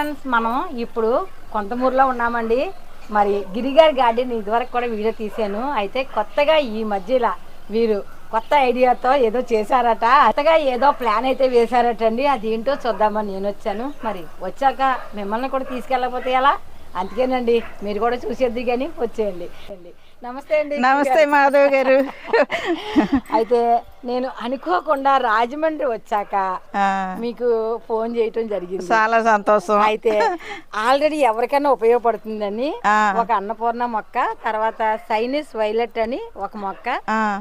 Friends మనం ఇప్పుడు కొంతమూరులో ఉన్నామండి. మరి గిరిగారి గార్డెన్ ఇదివరకు కూడా వీడియో తీశాను. అయితే కొత్తగా ఈ మధ్యలో వీరు కొత్త ఐడియాతో ఏదో చేశారట. కొత్తగా ఏదో ప్లాన్ అయితే వేశారట అండి అది ఏంటో చూద్దామని నేను వచ్చాను. మరి వచ్చాక మిమ్మల్ని కూడా తీసుకెళ్ళకపోతే ఎలా? అందుకేనండి మీరు కూడా చూసేద్ది కానీ వచ్చేయండి. నమస్తే అండి. నమస్తే మాధవ్ గారు. అయితే నేను అనుకోకుండా రాజమండ్రి వచ్చాక మీకు ఫోన్ చేయటం జరిగింది. చాలా సంతోషం. అయితే ఆల్రెడీ ఎవరికైనా ఉపయోగపడుతుందని. ఒక అన్నపూర్ణ మొక్క తర్వాత సైనిస్ వైలెట్ అని ఒక మొక్క.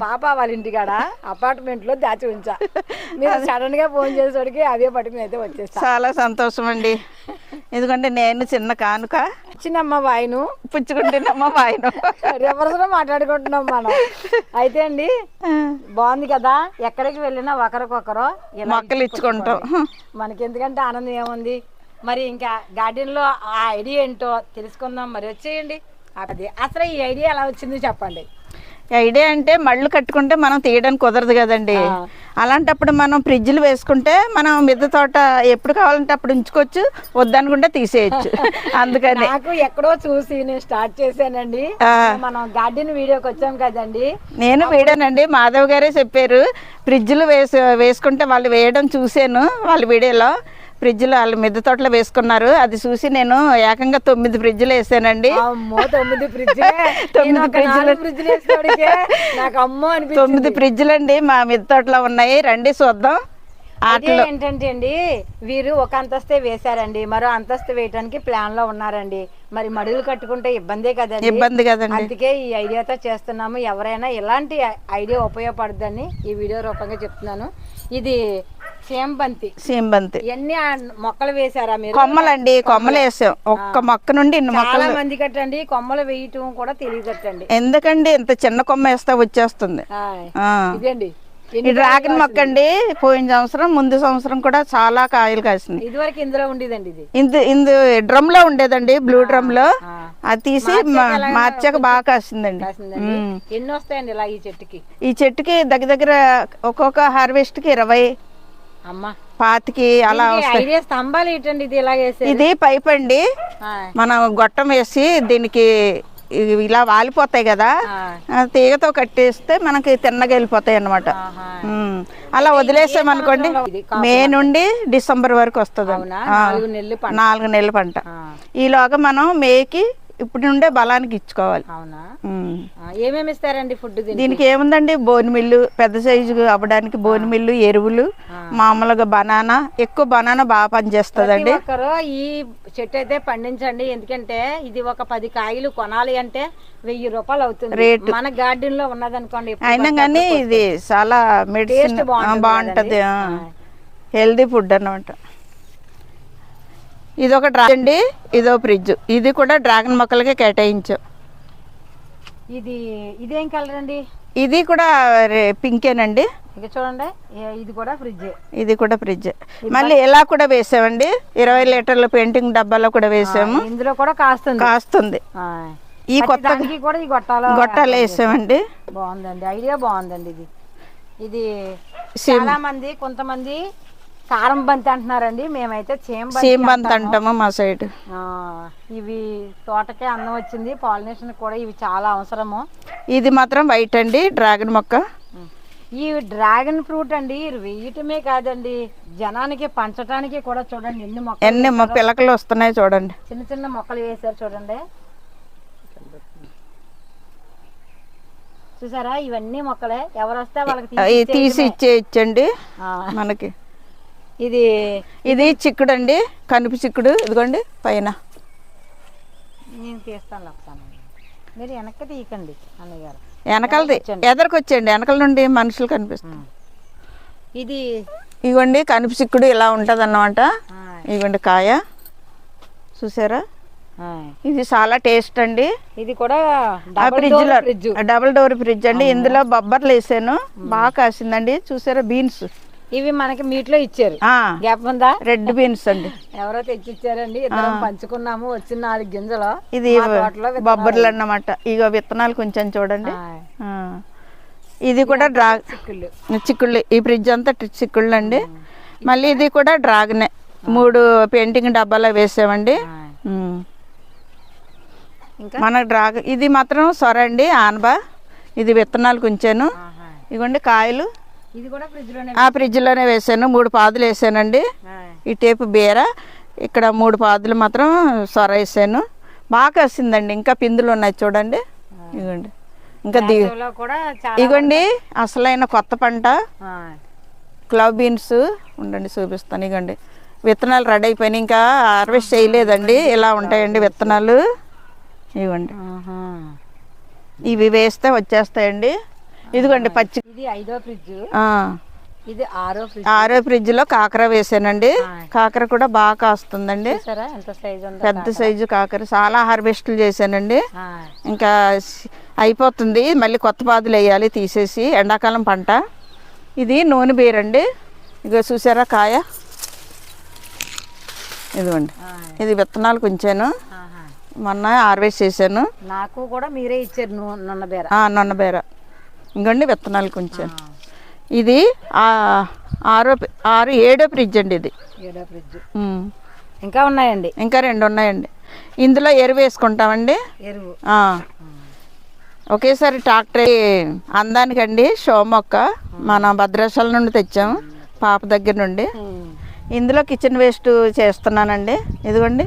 పాప వాళ్ళ ఇంటికాడ అపార్ట్మెంట్లో దాచి ఉంచా. మీరు సడన్గా ఫోన్ చేసేసరికి అవే పట్టుకుని అయితే వచ్చేస్తా చాలా సంతోషం అండి ఎందుకంటే నేను చిన్న కానుక. చిన్నమ్మ వాయిను. పుచ్చుకుంటున్నమ్మ వాయను. రివర్స్లో మాట్లాడుకుంటున్నాం మనం. అయితే అండి బాగుంది కదా? ఎక్కడికి వెళ్ళినా ఒకరికొకరు మొక్కలు ఇచ్చుకుంటాం. మనకి ఎందుకంటే ఆనందం ఏముంది? మరి ఇంకా గార్డెన్లో ఆ ఐడియా ఏంటో తెలుసుకుందాం. మరి వచ్చేయండి. అది అసలు ఈ ఐడియా ఎలా వచ్చింది చెప్పండి. ఐడియా అంటే మళ్ళు కట్టుకుంటే మనం తీయడానికి కుదరదు కదండి. అలాంటప్పుడు మనం ఫ్రిడ్జ్లు వేసుకుంటే మనం మిద్దె తోట ఎప్పుడు కావాలంటే అప్పుడు ఉంచుకోవచ్చు వద్దనుకుంటే తీసేయచ్చు. అందుకని. నాకు ఎక్కడో చూసి నేను స్టార్ట్ చేశానండి. మనం గార్డెన్ వీడియోకి వచ్చాం కదండి. నేను వేడానండి మాధవ్ గారే చెప్పారు. ఫ్రిడ్జ్లు వేసు వేసుకుంటే వాళ్ళు వేయడం చూశాను వాళ్ళ వీడియోలో. ఫ్రిడ్జ్లో వాళ్ళు మిద్దె తోటలో వేసుకున్నారు. అది చూసి నేను ఏకంగా తొమ్మిది ఫ్రిడ్జ్లు వేసానండి. తొమ్మిది ఫ్రిడ్జ్ తొమ్మిది ఫ్రిడ్జ్లు. అండి మా మిద్దె తోటలో ఉన్నాయి. రండి చూద్దాం. అదే ఏంటంటే అండి వీరు ఒక అంతస్తే వేశారండి. మరో అంతస్తు వేయడానికి ప్లాన్లో ఉన్నారండి. మరి మడుగులు కట్టుకుంటే ఇబ్బందే కదండి. ఇబ్బంది కదండి. అందుకే ఈ ఐడియాతో చేస్తున్నాము. ఎవరైనా ఎలాంటి ఐడియా ఉపయోగపడుద్దని ఈ వీడియో రూపంగా చెప్తున్నాను. ఇది సీంబంతి ఆ మొక్కలు వేశారా మీరు? కొమ్మలండి కొమ్మలు వేసాం. ఒక్క మొక్క నుండి ఇన్ని మొక్కలు మంది కట్టండి కొమ్మలు వేయటం కూడా తెలియదటండి ఎందుకండి ఇంత చిన్న కొమ్మ వేస్తే వచ్చేస్తుంది. ఇదండి? డ్రాగన్ మొక్క అండి పోయిన సంవత్సరం ముందు సంవత్సరం కూడా చాలా కాయలు కాసింది. ఇదివరకు ఇందులో ఉండేదండి ఇది? ఇందు ఇందు డ్రమ్లో ఉండేదండి బ్లూ డ్రమ్లో. అది తీసి మార్చాక బాగా కాసిందండి. ఎన్ని వస్తాయండి ఇలా ఈ చెట్టుకి? ఈ చెట్టుకి దగ్గర దగ్గర ఒక్కొక్క హార్వెస్ట్కి ఇరవై పాతికి అలా వస్తాయి. స్తంభాలు ఏంటండి ఇది ఇలా ఇది పైప్ అండి. మనం గొట్టం వేసి దీనికి ఇలా వాలిపోతాయి కదా. తీగతో కట్టేస్తే మనకి తిన్నగా వెళ్ళిపోతాయి. ఉమ్. అలా వదిలేసామనుకోండి మే నుండి డిసెంబర్ వరకు వస్తుంది నాలుగు నెలలు పంట. ఈలోగా మనం మేకి ఇప్పుడు నుండే బలానికి ఇచ్చుకోవాలి. అవునా? ఏమేమి ఇస్తారండి ఫుడ్ దీనికి? ఏముందండి? బోని మిల్లు పెద్ద సైజు అవ్వడానికి బోని మిల్లు ఎరువులు మామూలుగా బనానా. ఎక్కువ బనానా బాగా పనిచేస్తుందండి. ప్రతి ఒక్కరు ఈ చెట్టు అయితే పండించండి. ఎందుకంటే ఇది ఒక పది కాయలు కొనాలి అంటే వెయ్యి రూపాయలు అవుతుంది. రేటు. మన గార్డెన్లో ఉన్నదనుకోండి ఎప్పుడు అయినా కానీ ఇది చాలా మెడిసిన్ బాగుంటుంది? హెల్దీ ఫుడ్ అన్నమాట. ఇది ఒక డ్రా అండి ఇదో ఫ్రిడ్జ్. ఇది కూడా డ్రాగన్ మొక్కలకే కేటాయించాం. ఇది ఇదేం కలర్ అండి? ఇది కూడా పింకేనండి. ఇక చూడండి ఇది కూడా ఫ్రిడ్జ్. ఇది కూడా ఫ్రిడ్జ్. మళ్ళీ ఇలా కూడా వేసామండి? ఇరవై లీటర్ల పెయింటింగ్ డబ్బాలో కూడా వేసాము. ఇందులో కూడా కాస్తుంది. కాస్తుంది. ఆ. ఈ కొత్త కూడా ఈ గొట్టాలు గొట్టాలు వేసామండి. బాగుందండి ఐడియా బాగుందండి ఇది. ఇది చాలా మంది కొంతమంది కారం బంతి అంటున్నారండి. మేమైతే చేమ బంతి అంటాము. మా సైడ్. ఆ, ఇవి తోటకే అందం వచ్చింది. పాలినేషన్ కూడా ఇవి చాలా అవసరము. ఇది మాత్రం వైట్ అండి డ్రాగన్ మొక్క. ఈ డ్రాగన్ ఫ్రూట్ అండి వేయటమే కాదండి. జనానికి పంచటానికి కూడా చూడండి ఎన్ని మొక్కలు ఎన్ని పిలకలు వస్తున్నాయి చూడండి. చిన్న చిన్న మొక్కలు వేసారు చూడండి. చూసారా? ఇవన్నీ మొక్కలే. ఎవరు వస్తే వాళ్ళకి తీసి ఇచ్చేయచ్చండి ఆ, మనకి. ఇది ఇది చిక్కుడు అండి కనుపు చిక్కుడు ఇదిగోండి పైన. నేను తీస్తాను ఒకసారి మీరు వెనక్కి తీయకండి వెనకాలది ఎదరికొచ్చేయండి వెనకాల నుండి మనుషులు కనిపిస్తుంది ఇది ఇగోండి కనుపు చిక్కుడు ఇలా ఉంటుంది అన్నమాట ఇగోండి కాయ. చూసారా. ఇది చాలా టేస్ట్ అండి. ఇది కూడా ఫ్రిడ్జ్. డబుల్ డోర్ ఫ్రిడ్జ్ అండి. ఇందులో బొబ్బర్లు వేసాను. బాగా కాసిందండి. చూసారా బీన్స్. ఇవి మనకి మీట్లో ఇచ్చారు. గ్యాప్ ఉందా? రెడ్ బీన్స్ అండి. ఎవరో తెచ్చిచ్చారండి. ఇద్దరం పంచుకున్నాము వచ్చిన నాలుగు గింజలు. ఇది. బొబ్బర్లు అన్నమాట. ఇగో విత్తనాలు కొంచెం చూడండి. ఇది కూడా డ్రా చిక్కుళ్ళు. చిక్కుళ్ళు. ఈ ఫ్రిడ్జ్ అంతా చిక్కుళ్ళు అండి మళ్ళీ ఇది కూడా డ్రాగనే. మూడు పెయింటింగ్ డబ్బాలో వేసామండి. ఇంకా? మన డ్రాగన్ ఇది మాత్రం సొర అండి ఆనబా. ఇది విత్తనాలు ఆహా. ఇగోండి కాయలు. ఇది కూడా ఫ్రిడ్జ్లోనే ఆ ఫ్రిడ్జ్లోనే వేసాను. మూడు పాదులు వేసానండి. ఆ. ఈ టేపు బీర. ఇక్కడ మూడు పాదులు మాత్రం సొర వేసాను. బాగా కాసిందండి. ఇంకా పిందులు ఉన్నాయి చూడండి. ఇగోండి ఇంకా ది వేసవిలో కూడా చాలా ఇగోండి అసలైన కొత్త పంట. ఆ. క్లవ్ బీన్స్ ఉండండి చూపిస్తాను. ఇగోండి విత్తనాలు రెడీ అయిపోయినాయి. ఇంకా హార్వెస్ట్ చేయలేదండి. ఇలా ఉంటాయండి విత్తనాలు. ఇవ్వండి. ఇవి వేస్తే వచ్చేస్తాయండి. ఇదిగోండి పచ్చి ఇది ఐదో ఫ్రిడ్జ్. ఇది ఆరో ఫ్రిడ్జ్. ఆరో ఫ్రిడ్జ్లో కాకర వేసానండి. కాకర కూడా బాగా కాస్తుందండి. పెద్ద సైజు కాకర. చాలా హార్వెస్ట్లు చేశానండి. ఇంకా అయిపోతుంది. మళ్ళీ కొత్త పాదులు వేయాలి తీసేసి. ఎండాకాలం పంట. ఇది నూనె బీరండి. ఇగో చూసారా కాయ? ఇదిగోండి. ఇది విత్తనాలు ఉంచాను ఆహా. మొన్న హార్వెస్ట్ చేశాను. నాకు కూడా మీరే ఇచ్చారు బీర నొన్న బీర ఇంకోండి విత్తనాలు కొంచాను ఇది ఆరో ఆరు ఏడో ఫ్రిడ్జ్ అండి ఇది. ఏడో ఫ్రిడ్జ్. ఉమ్. ఇంకా ఉన్నాయండి? ఇంకా రెండు ఉన్నాయండి. ఇందులో ఎరువు వేసుకుంటామండి. ఎరువు. ఒకేసారి ట్రాక్టర్ అందానికండి షో మొక్క. మన భద్రాచలం నుండి తెచ్చాము పాప దగ్గర నుండి. ఇందులో కిచెన్ వేస్ట్ చేస్తున్నానండి. ఇదిగోండి.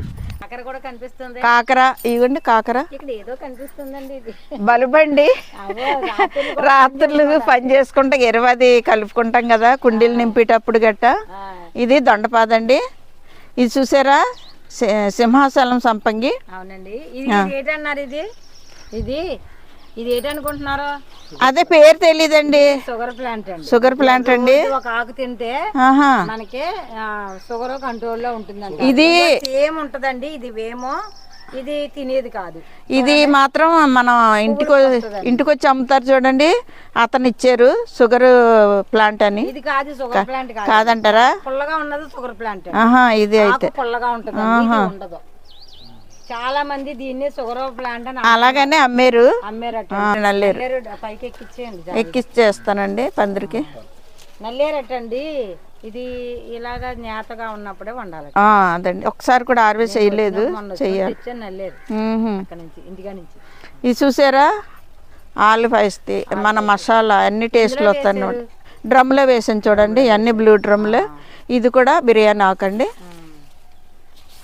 అక్కడ కూడా కనిపిస్తుంది. కాకర ఇదిగోండి కాకర. ఇక్కడ ఏదో కనిపిస్తుందండి ఇది. బలుబండి. రాత్రులు పని చేసుకుంటే ఎరువది కలుపుకుంటాం కదా కుండీలు నింపేటప్పుడు గట్ట. ఇది దొండపాదండి. ఇది చూసారా? సింహాచలం సంపంగి. అవునండి. ఇది ఏంటన్నారు ఇది? ఇది ఇది ఏంటనుకుంటున్నారు అదే పేరు తెలీదండి. షుగర్ ప్లాంట్ అండి. షుగర్ ప్లాంట్ అండి. ఒక ఆకు తింటే మనకి షుగర్ కంట్రోల్లో ఉంటుందండి ఇది సేమ్ ఉంటదండి. ఇది వేమో ఇది తినేది కాదు. ఇది మాత్రం మనం ఇంటికి ఇంటికి వచ్చి అమ్ముతారు చూడండి. అతను ఇచ్చారు షుగర్ ప్లాంట్ అని. ఇది కాదు షుగర్ ప్లాంట్ కాదు. కాదంటారా? పుల్లగా ఉన్నది షుగర్ ప్లాంట్ ఇది అయితే. పుల్లగా ఉంటుంది ఉండదు. చాలా మంది దీన్ని షుగర్ ప్లాంట్ అని అలాగనే అమ్మారు. అమ్మారట. నల్లేరు. పైకి ఎక్కిచ్చేయండి ఎక్కిచ్చేస్తానండి పందిరికి. నల్లేరటండి ఇది ఇలాగా నేతగా ఉన్నప్పుడే వండాలి. అదండి. ఒకసారి కూడా హార్వెస్ట్ చేయలేదు. చెయ్యాలి. నల్లేరు. మ్మ్హ్మ్. అక్కడ నుంచి ఇంటికా నుంచి. ఇది చూసారా? ఆలు ఫైస్తి మన మసాలా అన్ని టేస్ట్లు వస్తాయి అన్నమాట. డ్రమ్లో వేసాను చూడండి. అన్ని బ్లూ డ్రమ్లో ఇది కూడా బిర్యానీ ఆకండి.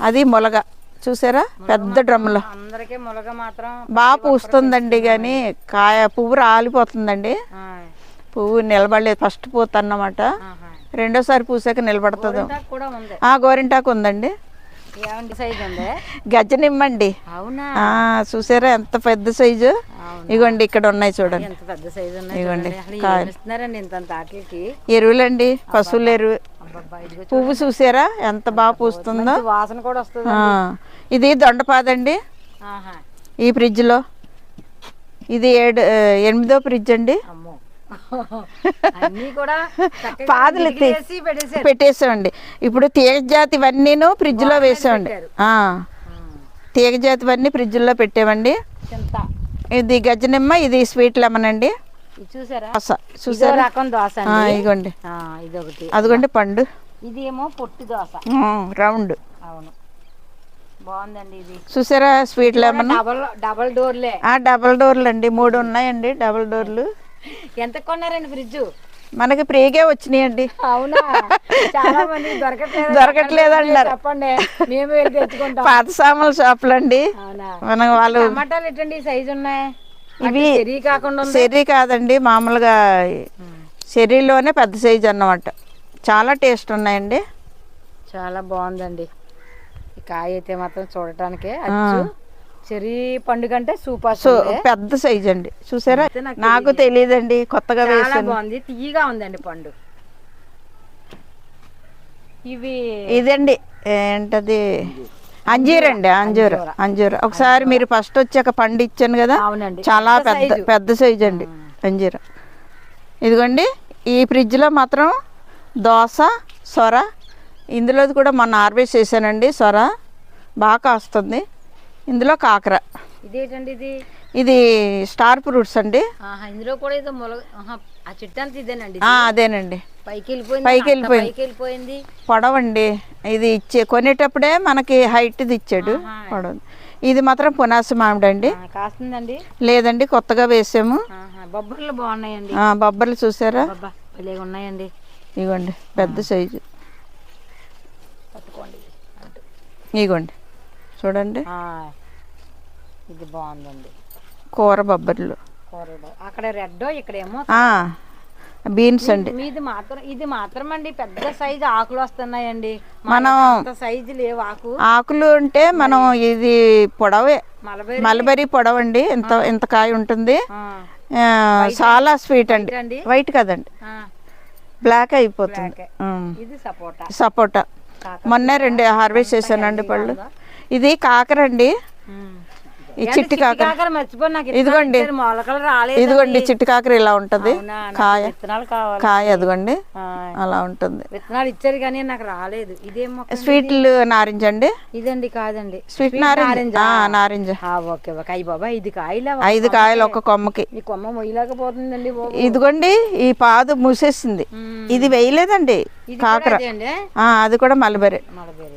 అది మొలగ. చూసారా? పెద్ద డ్రమ్లో అందరికీ ములగ మాత్రం బాగా పూస్తుందండి కానీ కాయ పువ్వు రాలిపోతుందండి. పువ్వు నిలబడలేదు. ఫస్ట్ పూత అన్నమాట. రెండోసారి పూసాక నిలబడుతుంది. గోరింటాకు ఉందండి. గజనిమ్మండి చూసారా ఎంత పెద్ద సైజు? ఇగోండి ఇక్కడ ఉన్నాయి చూడండి. ఆటలకి ఎరువులండి పశువుల ఎరువు. పువ్వు చూసారా? ఎంత బాగా పూస్తుందో. వాసన కూడా వస్తుంది ఇది దొండపాదండి. ఈ ఫ్రిడ్జ్లో. ఇది ఏడు ఎనిమిదో ఫ్రిడ్జ్ అండి. పాదులు పెట్టేసామండి ఇప్పుడు తీగ జాతివన్నీను ఫ్రిడ్జ్లో వేసామండి. ఆ, తీగ జాతివన్నీ ఫ్రిడ్జ్లో పెట్టామండి ఇది గజనిమ్మ ఇది స్వీట్ లెమన్ అండి. చూసారా? దోస ఇదో చూసారా? రకం దోశ ఆ, అండి ఇగోండి ఆ, ఇదొకటి. అదిగోండి పండు. ఇది ఏమో పొట్టి ఆ, రౌండ్. అవును. బాగుందండి ఇది. చూసారా స్వీట్ లెమన్? డబల్ డబల్ డోర్లే. ఆ డబల్ డోర్లు అండి మూడు ఉన్నాయండి డబల్ డోర్లు. ఎంత కొన్నారండి ఫ్రిడ్జ్? మనకి ఫ్రీగా వచ్చినాయండి. అవునా? చాలా మంది దొరకట్లేదు దొరకట్లేదు అంటున్నారు. చెప్పండి. మేము వెళ్ళి తెచ్చుకుంటాం. పాత సామాన్ల షాపులు అండి మన వాళ్ళు టమాటాలు ఎట్టండి? సైజు ఉన్నాయి. ఇవి చెరీ కాకుండా చెర్రీ కాదండి మామూలుగా చెర్రీలోనే పెద్ద సైజు అన్నమాట. చాలా టేస్ట్ ఉన్నాయండి. చాలా బాగుందండి. కాయ అయితే మాత్రం చూడటానికే అచ్చు. చెరీ పండు కంటే సూపర్ పెద్ద సైజు అండి. చూసారా? నాకు తెలియదండి కొత్తగా వేసాను బాగుంది. తీయగా ఉందండి పండు. ఇవి ఇదండి. ఏంటది? అంజీరండి అంజూర. అంజూర. ఒకసారి మీరు ఫస్ట్ వచ్చాక పండు ఇచ్చాను కదా చాలా పెద్ద పెద్ద సైజు అండి అంజీర. ఇదిగోండి ఈ ఫ్రిడ్జ్లో మాత్రం దోస సొర ఇందులోది కూడా మొన్న హార్వెస్ట్ చేశానండి సొర. బాగా కాస్తుంది. ఇందులో కాకర. ఇదేంటండి ఇది? ఇది స్టార్ ఫ్రూట్స్ అండి. ఇందులో కూడా ఏదో మొల ఆహా, ఆ చెట్టు అంతా ఇదేనండి అదేనండి. పైకి వెళ్ళిపోయింది పైకి వెళ్ళిపోయింది. పైకి వెళ్ళిపోయింది పొడవండి. ఇది ఇచ్చే కొనేటప్పుడే మనకి హైట్ది ఇచ్చాడు. పొడవు. ఇది మాత్రం పునాస మామిడి అండి కాస్తుందండి? లేదండి కొత్తగా వేసాము. బొబ్బర్లు బాగున్నాయండి. బొబ్బర్లు చూసారా? ఉన్నాయండి. ఇగోండి పెద్ద సైజు పట్టుకోండి అటు. ఇగోండి. చూడండి. ఇది బాగుందండి. కూర బొబ్బర్లు. అక్కడ రెడ్ ఇక్కడేమో బీన్స్ అండి. మీది మాత్రం ఇది మాత్రం అండి పెద్ద సైజు ఆకులు వస్తున్నాయండి. మనం సైజు లేవు ఆకు. ఆకులు అంటే మనం ఇది పొడవే. మలబేరి. పొడవండి. ఇంత ఇంత కాయ ఉంటుంది. చాలా స్వీట్ అండి. వైట్ కదండి. బ్లాక్ అయిపోతుంది. ఇది సపోటా. సపోటా. మొన్నే రెండు హార్వెస్ట్ చేశానండి పళ్ళు. ఇది కాకరండి. ఈ చిట్టి కాకర ఇదిగోండి. ఇదిగోండి మొలకలు రాలేదు ఇదిగోండి చిట్టి కాకర ఇలా ఉంటది. కాయ. కాయ అదిగోండి. అలా ఉంటుంది. విత్తనాలు ఇచ్చారు కానీ నాకు రాలేదు. ఇదేం మొక్క స్వీట్లు నారింజ అండి? ఇదండి కాదండి. స్వీట్ నారింజ. నారింజ. Okay okay. అయ్యి బాబా ఇది కాయలా ఐదు కాయలు ఒక కొమ్మకి. ఈ కొమ్మ మొయ్యలేకపోతుందండి ఇదిగోండి ఈ పాదు మూసేసింది. ఇది వేయలేదండి కాకర. అదే అండి? ఆ, అది కూడా మలబరీ. మలబేరి.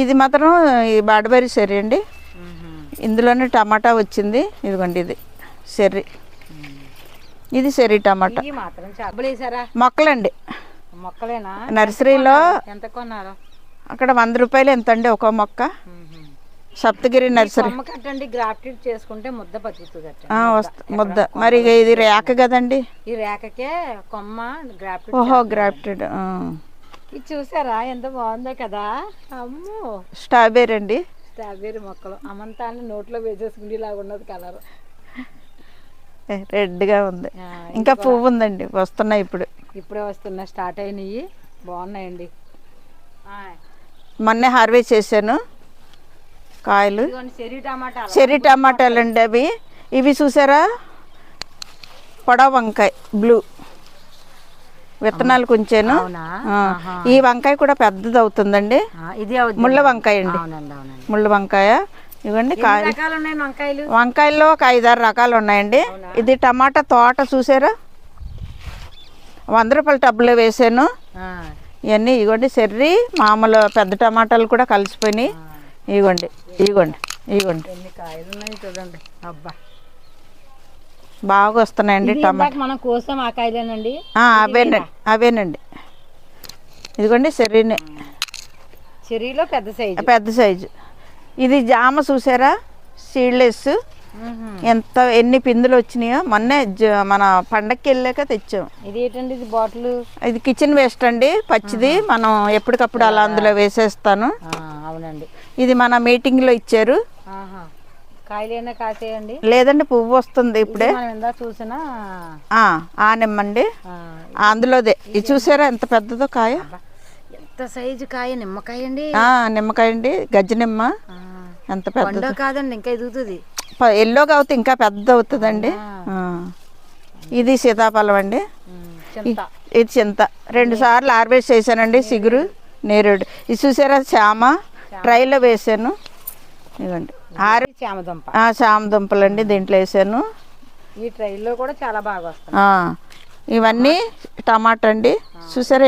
ఇది మాత్రం ఈ బాడబెర్రీ సెర్రీ అండి. ఇందులోనే టమాటా వచ్చింది. ఇదిగోండి ఇది. సెర్రీ ఇది సెర్రీ టమాటా. మొక్కలండి. మొక్కలేనా? నర్సరీలో ఎంత కొన్నారు? అక్కడ వంద రూపాయలు ఎంత అండి ఒక్కో మొక్క? సప్తగిరి నర్సరీ. కట్టండి గ్రాఫ్టెడ్ చేసుకుంటే ముద్ద బతుకుతుంది ముద్ద మరి ఇది రేక కదండి. ఈ కొమ్మ గ్రాఫ్టెడ్ ఓహో గ్రాఫ్టెడ్ ఇది చూసారా? ఎంత బాగుందో కదా. అమ్మో. స్ట్రాబెర్రీ అండి. స్ట్రాబెర్రీ మొక్కలు. అమంతాన్ని నోట్లో వేసేసుకుని లాగా ఉన్నది కలర్. రెడ్గా ఉంది. ఇంకా పువ్వు ఉందండి వస్తున్నాయి ఇప్పుడు. ఇప్పుడే వస్తున్నా స్టార్ట్ అయినాయి. బాగున్నాయండి. మొన్నే హార్వెస్ట్ చేశాను కాయలు. చెర్రీ టమాటాలు. అండి అవి. ఇవి చూసారా? పొడవ వంకాయ బ్లూ. విత్తనాలు కొంచాను. ఈ వంకాయ కూడా పెద్దది అవుతుందండి ఇది. ముళ్ళ వంకాయ అండి ముళ్ళ వంకాయ. ఇవ్వండి వంకాయల్లో ఒక ఐదారు రకాలు ఉన్నాయండి. ఇది టమాటా తోట చూసారా? వంద రూపాయల టబ్బులో వేసాను. ఇవన్నీ ఇగోండి చెర్రీ మామూలు పెద్ద టమాటాలు కూడా కలిసిపోయినాయి. ఇగోండి ఇగోండి ఇగోండి ఎన్ని కాయలు ఉన్నాయి చూడండి. అబ్బా. బాగా వస్తున్నాయండి టమాటా. మనం కోసం ఆ కాయలేనండి. అవేనండి అవేనండి. ఇదిగోండి చెర్రీనే. చెర్రీలో పెద్ద సైజు. పెద్ద సైజు. ఇది జామ చూసారా? సీడ్లెస్. ఎంత ఎన్ని పిందులు వచ్చినాయో. మొన్నే మన పండక్కి వెళ్ళాక తెచ్చాం. ఇది ఏంటండి? ఇది బాటిల్. ఇది కిచెన్ వేస్ట్ అండి పచ్చిది. మనం ఎప్పటికప్పుడు అలా అందులో వేసేస్తాను. అవునండి. ఇది మన మీటింగ్లో ఇచ్చారు. కాయలైనా కాసేయండి. లేదండి పువ్వు వస్తుంది ఇప్పుడే. చూసిన ఆ, ఆ నిమ్మండి. అందులోదే. ఇది చూసారా ఎంత పెద్దదో కాయ? ఎంత సైజు కాయ? నిమ్మకాయ అండి నిమ్మకాయ అండి గజ్జి నిమ్మ. ఎంత పెద్ద కాదండి ఇంకా ఎదుగుతుంది. ఎల్లోగా అవుతే ఇంకా పెద్ద అవుతుందండి. ఇది సీతాఫలం అండి. ఇది చింత. రెండు సార్లు హార్వెస్ట్ చేశానండి సిగురు నేరేడు. ఇది చూసారా చామ ట్రైలో వేసాను ఇవ్వండి ఆరు చామదుంప. దుంపలండి దీంట్లో వేసాను. ఈ ట్రైల్లో కూడా చాలా బాగా వస్తుంది ఆ, ఇవన్నీ టమాటా అండి. చూసారా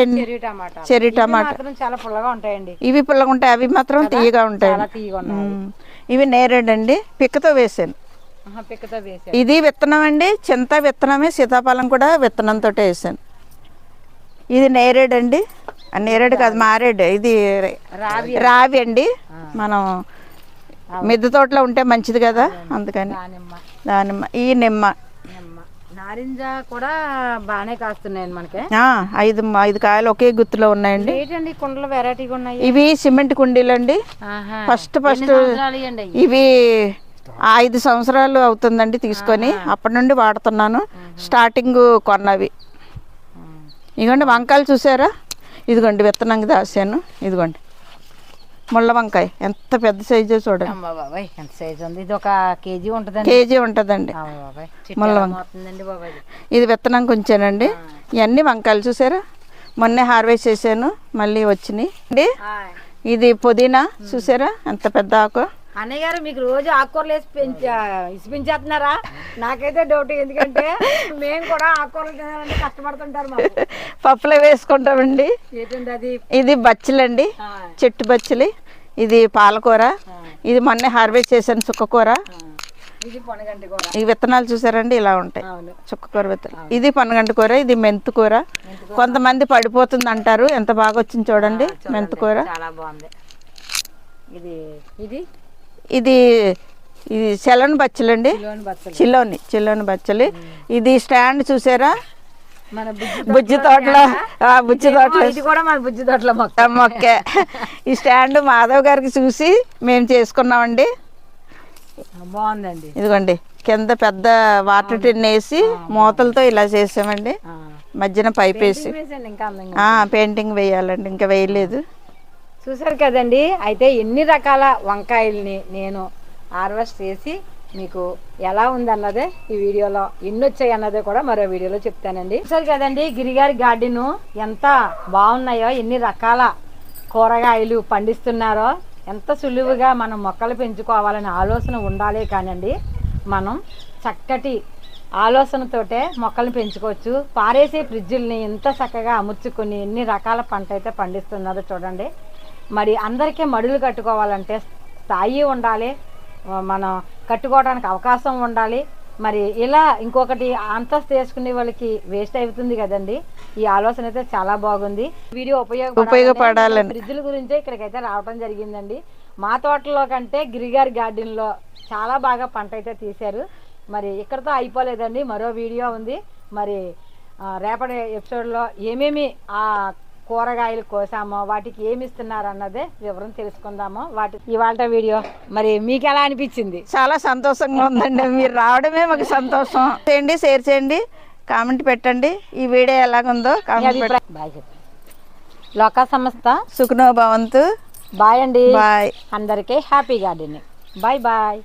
చెర్రీ టమాటా. చాలా పుల్లగా ఉంటాయండి. ఇవి పుల్లగా ఉంటాయి అవి మాత్రం తీయగా ఉంటాయి. ఇవి నేరేడు అండి పిక్కతో వేసాను ఇది విత్తనం అండి చింత విత్తనమే సీతాఫలం కూడా విత్తనంతో వేసాను. ఇది నేరేడు అండి ఆ నేరేడు కాదు మారేడు. ఇది రావి రావి అండి. మనం మిద్దె తోటలో ఉంటే మంచిది కదా? అందుకని. దానిమ్మ. ఈ నిమ్మ. నిమ్మ. నారింజ కూడా బాగానే కాస్తున్నాయండి మనకి. ఐదు ఐదు కాయలు ఒకే గుత్తులో ఉన్నాయండి. ఏంటండి కుండలు వెరైటీగా ఉన్నాయి. ఇవి సిమెంట్ కుండీలు అండి. First first? ఇవి ఐదు సంవత్సరాలు అవుతుందండి తీసుకొని. అప్పటి నుండి వాడుతున్నాను. స్టార్టింగ్ కొన్నవి. ఇదిగోండి వంకాయలు చూసారా? ఇదిగోండి విత్తనంగా దాసాను ఇదిగోండి. ముళ్ళ వంకాయ. ఎంత పెద్ద సైజు చూడండి అమ్మ బాబాయ్ ఎంత సైజు ఉంది? ఇది ఒక కేజీ ఉంటుందండి. కేజీ ఉంటుందండి. మోతుందండి బాబాయ్ ఇది? విత్తనం కొంచానండి. ఇవన్నీ వంకాయలు చూసారా? మొన్నే హార్వెస్ట్ చేశాను మళ్ళీ వచ్చినాయి. ఇది పుదీనా చూసారా? ఎంత పెద్ద ఆకు. అన్నయ్య గారు మీకు రోజు ఆకుకూరలు వేసి పెంచ ఇసిపించేస్తున్నారా? నాకైతే డౌట్ ఎందుకంటే మేము కూడా ఆకుకూరలు తినాలంటే కష్టపడుతుంటారు మాకు. పప్పులో వేసుకుంటామండి. ఏంటండి అది? ఇది బచ్చలండి. చెట్టు బచ్చలి. ఇది పాలకూర. ఇది మొన్నే హార్వెస్ట్ చేశాను చుక్కకూర. ఆ. ఇది పొనగంటి కూర. ఈ విత్తనాలు చూసారండి? ఇలా ఉంటాయి. చుక్కకూర విత్తనాలు. ఇది పనగంటి కూర ఇది మెంతు కూర. కొంతమంది పడిపోతుంది అంటారు. ఎంత బాగా వచ్చింది చూడండి. మెంతు కూర. చాలా బాగుంది. ఇది ఇది? ఇది ఇది చెలని బచ్చలండి? చిల్లోని చిల్లోని బచ్చలి. ఇది స్టాండ్ చూసారా? బుజ్జి తోటలో. ఆ, బుజ్జి తోటలో. ఇది కూడా మన బుజ్జి తోటలో మొక్క. మొక్కే. ఈ స్టాండ్ మాధవ్ గారికి చూసి మేము చేసుకున్నామండి. బాగుందండి. ఇదిగోండి కింద పెద్ద వాటర్ టిన్ వేసి మూతలతో ఇలా చేసామండి. మధ్యన పైప్ వేసి పెయింటింగ్ వేయాలండి ఇంకా వేయలేదు. చూసారు కదండి. అయితే ఎన్ని రకాల వంకాయల్ని నేను హార్వెస్ట్ చేసి మీకు ఎలా ఉందన్నదే ఈ వీడియోలో ఎన్ని వచ్చాయి అన్నదే కూడా మరో వీడియోలో చెప్తానండి. చూసారు కదండి గిరిగారి గార్డెన్ ఎంత బాగున్నాయో ఎన్ని రకాల కూరగాయలు పండిస్తున్నారో ఎంత సులువుగా మనం మొక్కలు పెంచుకోవాలనే ఆలోచన ఉండాలి కానండి. మనం చక్కటి ఆలోచనతోటే మొక్కలు పెంచుకోవచ్చు. పారేసే ఫ్రిడ్జుల్ని ఎంత చక్కగా అమర్చుకుని ఎన్ని రకాల పంట అయితే పండిస్తున్నారో చూడండి. మరి అందరికీ మడులు కట్టుకోవాలంటే స్థాయి ఉండాలి మనం కట్టుకోవడానికి అవకాశం ఉండాలి. మరి ఇలా ఇంకొకటి అంతస్తు వేసుకునే వాళ్ళకి వేస్ట్ అవుతుంది కదండి. ఈ ఆలోచన అయితే చాలా బాగుంది. వీడియో ఉపయోగపడాలని ఉపయోగపడాలని. ఫ్రిడ్జ్ల గురించే ఇక్కడికైతే రావడం జరిగిందండి. మా తోటలో కంటే గిరిగారి గార్డెన్లో చాలా బాగా పంట అయితే తీశారు. మరి ఇక్కడతో అయిపోలేదండి. మరో వీడియో ఉంది. మరి రేపటి ఎపిసోడ్లో ఏమేమి ఆ కూరగాయలు కోసామో వాటికి ఏమి ఇస్తున్నారు అన్నదే వివరం తెలుసుకుందాము. వాటి ఇవాళ వీడియో మరి మీకు ఎలా అనిపించింది? చాలా సంతోషంగా ఉందండి. మీరు రావడమే మాకు సంతోషం. చేయండి షేర్ చేయండి కామెంట్ పెట్టండి. ఈ వీడియో ఎలాగుందో కామెంట్ పెట్టండి లోకా సంస్థ. సుఖనో భవంతు. బాయ్ అండి. బాయ్. అందరికీ హ్యాపీ గార్డెనింగ్. Bye bye.